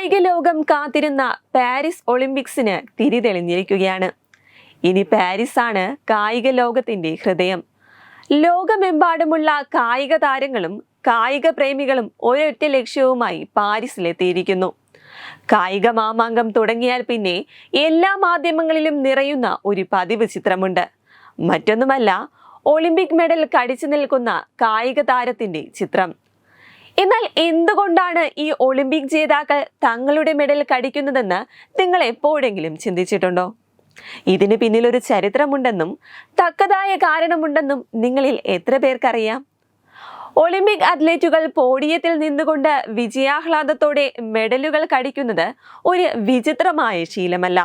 കായിക ലോകം കാത്തിരുന്ന പാരീസ് ഒളിമ്പിക്സിന് തിരിതെളിഞ്ഞിരിക്കുകയാണ്. ഇനി പാരീസ് ആണ് കായിക ലോകത്തിന്റെ ഹൃദയം. ലോകമെമ്പാടുമുള്ള കായിക താരങ്ങളും കായിക പ്രേമികളും ഒരൊറ്റ ലക്ഷ്യവുമായി പാരീസിലെത്തിയിരിക്കുന്നു. കായിക മാമാങ്കം തുടങ്ങിയാൽ പിന്നെ എല്ലാ മാധ്യമങ്ങളിലും നിറയുന്ന ഒരു പതിവ് ചിത്രമുണ്ട്. മറ്റൊന്നുമല്ല ഒളിമ്പിക് മെഡൽ കടിച്ചു നിൽക്കുന്ന കായിക താരത്തിന്റെ ചിത്രം. എന്നാൽ എന്തുകൊണ്ടാണ് ഈ ഒളിമ്പിക് ജേതാക്കൾ തങ്ങളുടെ മെഡൽ കടിക്കുന്നതെന്ന് നിങ്ങൾ എപ്പോഴെങ്കിലും ചിന്തിച്ചിട്ടുണ്ടോ? ഇതിന് പിന്നിൽ ഒരു ചരിത്രമുണ്ടെന്നും തക്കതായ കാരണമുണ്ടെന്നും നിങ്ങളിൽ എത്ര പേർക്കറിയാം? ഒളിമ്പിക് അത്ലറ്റുകൾ പോഡിയത്തിൽ നിന്നുകൊണ്ട് വിജയാഹ്ലാദത്തോടെ മെഡലുകൾ കടിക്കുന്നത് ഒരു വിചിത്രമായ ശീലമല്ല.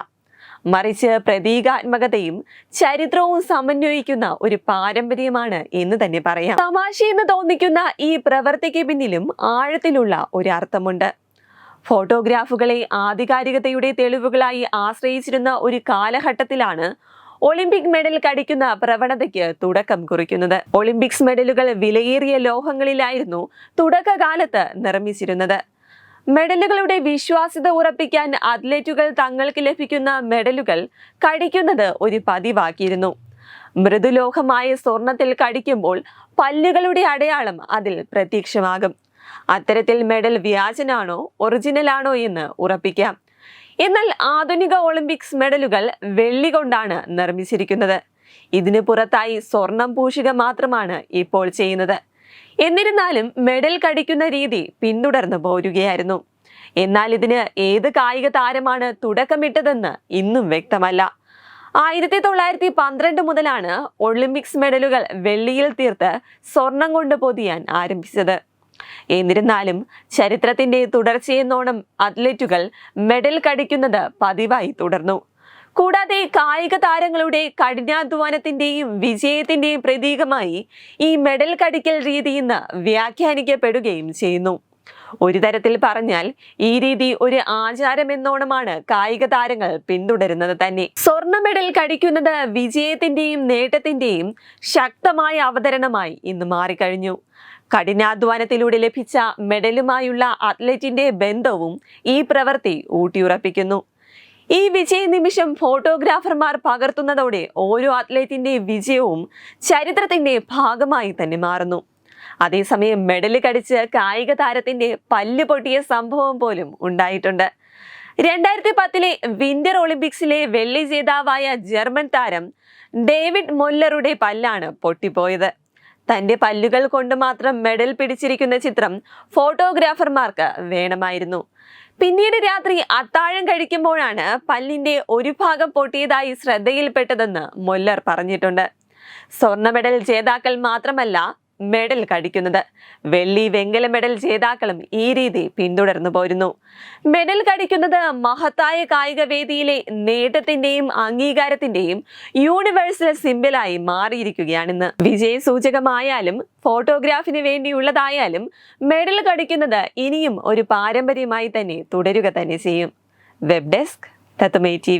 മറിച്ച് പ്രതീകാത്മകതയും ചരിത്രവും സമന്വയിക്കുന്ന ഒരു പാരമ്പര്യമാണ് എന്ന് തന്നെ പറയാം. തമാശയെന്ന് തോന്നിക്കുന്ന ഈ പ്രവർത്തിക്ക് പിന്നിലും ആഴത്തിലുള്ള ഒരു അർത്ഥമുണ്ട്. ഫോട്ടോഗ്രാഫുകളെ ആധികാരികതയുടെ തെളിവുകളായി ആശ്രയിച്ചിരുന്ന ഒരു കാലഘട്ടത്തിലാണ് ഒളിമ്പിക് മെഡൽ കടിക്കുന്ന പ്രവണതയ്ക്ക് തുടക്കം കുറിക്കുന്നത്. ഒളിമ്പിക്സ് മെഡലുകൾ വിലയേറിയ ലോഹങ്ങളിലായിരുന്നു തുടക്കകാലത്ത് നിർമ്മിച്ചിരുന്നത്. മെഡലുകളുടെ വിശ്വാസ്യത ഉറപ്പിക്കാൻ അത്ലറ്റുകൾ തങ്ങൾക്ക് ലഭിക്കുന്ന മെഡലുകൾ കടിക്കുന്നത് ഒരു പതിവാക്കിയിരുന്നു. മൃദുലോഹമായ സ്വർണത്തിൽ കടിക്കുമ്പോൾ പല്ലുകളുടെ അടയാളം അതിൽ പ്രത്യക്ഷമാകും. അത്തരത്തിൽ മെഡൽ വ്യാജനാണോ ഒറിജിനലാണോ എന്ന് ഉറപ്പിക്കാം. എന്നാൽ ആധുനിക ഒളിമ്പിക്സ് മെഡലുകൾ വെള്ളി കൊണ്ടാണ് നിർമ്മിച്ചിരിക്കുന്നത്. ഇതിനു പുറത്തായി സ്വർണം പൂശുക മാത്രമാണ് ഇപ്പോൾ ചെയ്യുന്നത്. എന്നിരുന്നാലും മെഡൽ കടിക്കുന്ന രീതി പിന്തുടർന്നു പോരുകയായിരുന്നു. എന്നാൽ ഇതിന് ഏത് കായിക താരമാണ് തുടക്കമിട്ടതെന്ന് ഇന്നും വ്യക്തമല്ല. ആയിരത്തി തൊള്ളായിരത്തി പന്ത്രണ്ട് മുതലാണ് ഒളിമ്പിക്സ് മെഡലുകൾ വെള്ളിയിൽ തീർത്ത് സ്വർണം കൊണ്ട് പൊതിയാൻ ആരംഭിച്ചത്. എന്നിരുന്നാലും ചരിത്രത്തിന്റെ തുടർച്ചയെന്നോണം അത്ലറ്റുകൾ മെഡൽ കടിക്കുന്നത് പതിവായി തുടർന്നു. കൂടാതെ കായിക താരങ്ങളുടെ കഠിനാധ്വാനത്തിന്റെയും വിജയത്തിന്റെയും പ്രതീകമായി ഈ മെഡൽ കടിക്കൽ രീതി ഇന്ന് വ്യാഖ്യാനിക്കപ്പെടുകയും ചെയ്യുന്നു. ഒരു തരത്തിൽ പറഞ്ഞാൽ ഈ രീതി ഒരു ആചാരമെന്നോണമാണ് കായിക താരങ്ങൾ പിന്തുടരുന്നത് തന്നെ. സ്വർണ മെഡൽ കടിക്കുന്നത് വിജയത്തിന്റെയും നേട്ടത്തിന്റെയും ശക്തമായ അവതരണമായി ഇന്ന് മാറിക്കഴിഞ്ഞു. കഠിനാധ്വാനത്തിലൂടെ ലഭിച്ച മെഡലുമായുള്ള അത്ലറ്റിന്റെ ബന്ധവും ഈ പ്രവൃത്തി ഊട്ടിയുറപ്പിക്കുന്നു. ഈ വിജയ നിമിഷം ഫോട്ടോഗ്രാഫർമാർ പകർത്തുന്നതോടെ ഓരോ അത്ലറ്റിന്റെ വിജയവും ചരിത്രത്തിന്റെ ഭാഗമായി തന്നെ മാറുന്നു. അതേസമയം മെഡൽ കടിച്ച് കായിക താരത്തിന്റെ പല്ല് പൊട്ടിയ സംഭവം പോലും ഉണ്ടായിട്ടുണ്ട്. രണ്ടായിരത്തി പത്തിലെ വിന്റർ ഒളിമ്പിക്സിലെ വെള്ളി ജേതാവായ ജർമ്മൻ താരം ഡേവിഡ് മൊല്ലറുടെ പല്ലാണ് പൊട്ടിപ്പോയത്. തന്റെ പല്ലുകൾ കൊണ്ട് മാത്രം മെഡൽ പിടിച്ചിരിക്കുന്ന ചിത്രം ഫോട്ടോഗ്രാഫർമാർക്ക് വേണമായിരുന്നു. പിന്നീട് രാത്രി അത്താഴം കഴിക്കുമ്പോഴാണ് പല്ലിന്റെ ഒരു ഭാഗം പൊട്ടിയതായി ശ്രദ്ധയിൽപ്പെട്ടതെന്ന് മൊല്ലർ പറഞ്ഞിട്ടുണ്ട്. സ്വർണ മെഡൽ ജേതാക്കൾ മാത്രമല്ല മെഡൽ കടിക്കുന്നത്. വെള്ളി വെങ്കല മെഡൽ ജേതാക്കളും ഈ രീതി പിന്തുടർന്നു പോരുന്നു. മെഡൽ കടിക്കുന്നത് മഹത്തായ കായിക വേദിയിലെ നേട്ടത്തിന്റെയും അംഗീകാരത്തിന്റെയും യൂണിവേഴ്സൽ സിമ്പിളായി മാറിയിരിക്കുകയാണിന്ന്. വിജയ സൂചകമായാലും ഫോട്ടോഗ്രാഫിന് വേണ്ടിയുള്ളതായാലും മെഡൽ കടിക്കുന്നത് ഇനിയും ഒരു പാരമ്പര്യമായി തന്നെ തുടരുക തന്നെ ചെയ്യും. വെബ് ഡെസ്ക് തത്തുമൈ ടി